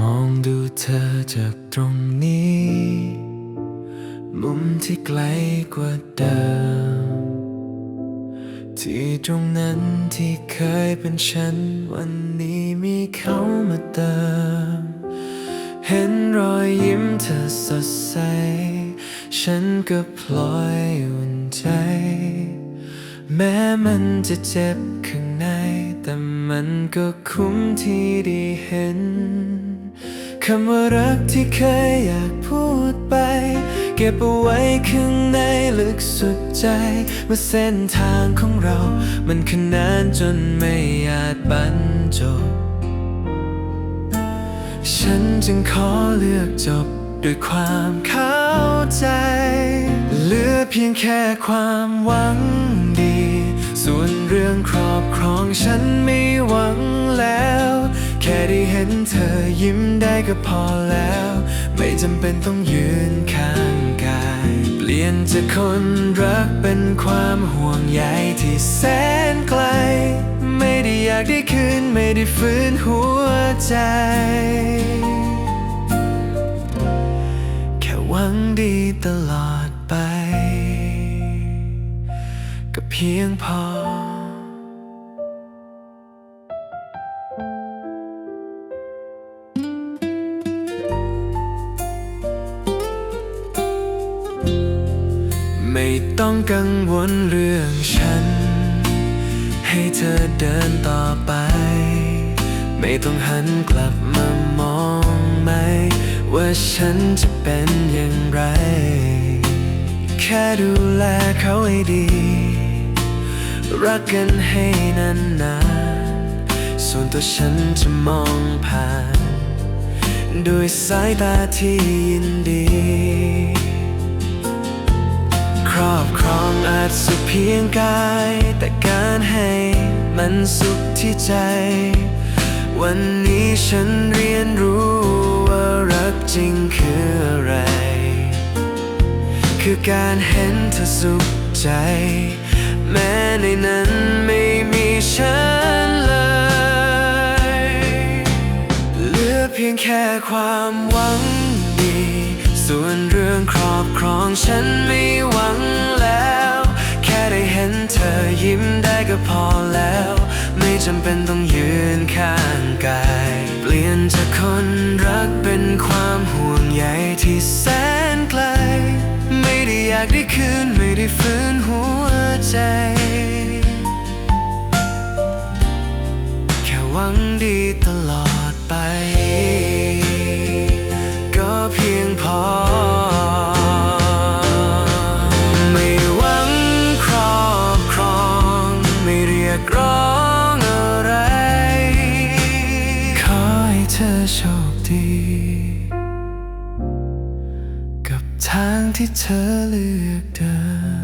มองดูเธอจากตรงนี้ มุมที่ไกลกว่าเดิม ที่ตรงนั้นที่เคยเป็นฉัน วันนี้มีเขามาเติม เห็นรอยยิ้มเธอสดใส ฉันก็พลอยอุ่นใจ แม้มันจะเจ็บข้างใน แต่มันก็คุ้มที่ได้เห็น คำว่ารักที่เคยอยากพูดไป เก็บเอาไว้ข้างในลึกสุดใจ เมื่อเส้นทางของเรา มันขนานจนไม่อาจบรรจบ ฉันจึงขอเลือกจบด้วยความเข้าใจ เหลือเพียงแค่ความหวังดี ส่วนเรื่องครอบครองฉันไม่หวังแล้ว ห็นเธอยิ้มได้ก็พอแล้ว ไม่จำเป็นต้องยืนข้างกาย เปลี่ยนจากคนรักเป็นความห่วงใยที่แสนไกล ไม่ได้อยากได้คืน ไม่ได้ฟื้นหัวใจ แค่หวังดีตลอดไป ก็เพียงพอ ไม่ต้องกังวลเรื่องฉัน ให้เธอเดินต่อไป ไม่ต้องหันกลับมามองไหม ว่าฉันจะเป็นอย่างไร แค่ดูแลเขาให้ดี รักกันให้นานๆ ส่วนตัวฉันจะมองผ่าน ด้วยสายตาที่ยินดี องอาจสุขเพียงกาย แต่การให้มันสุขที่ใจ วันนี้ฉันเรียนรู้ว่ารักจริงคืออะไร คือการเห็นเธอสุขใจ แม้ในนั้นไม่มีฉันเลย เหลือเพียงแค่ความหวังดี ส่วนเรื่องครอบครองฉันไม่ ก็พอแล้ว ไม่จำเป็นต้องยืนข้างกาย เปลี่ยนจากคนรักเป็นความห่วงใยที่แสนไกล ไม่ได้อยากได้คืน ไม่ได้ฟื้นหัวใจ แค่หวังดีตลอดไป ธอโชคดี กับทางที่เธอเลือกเดิน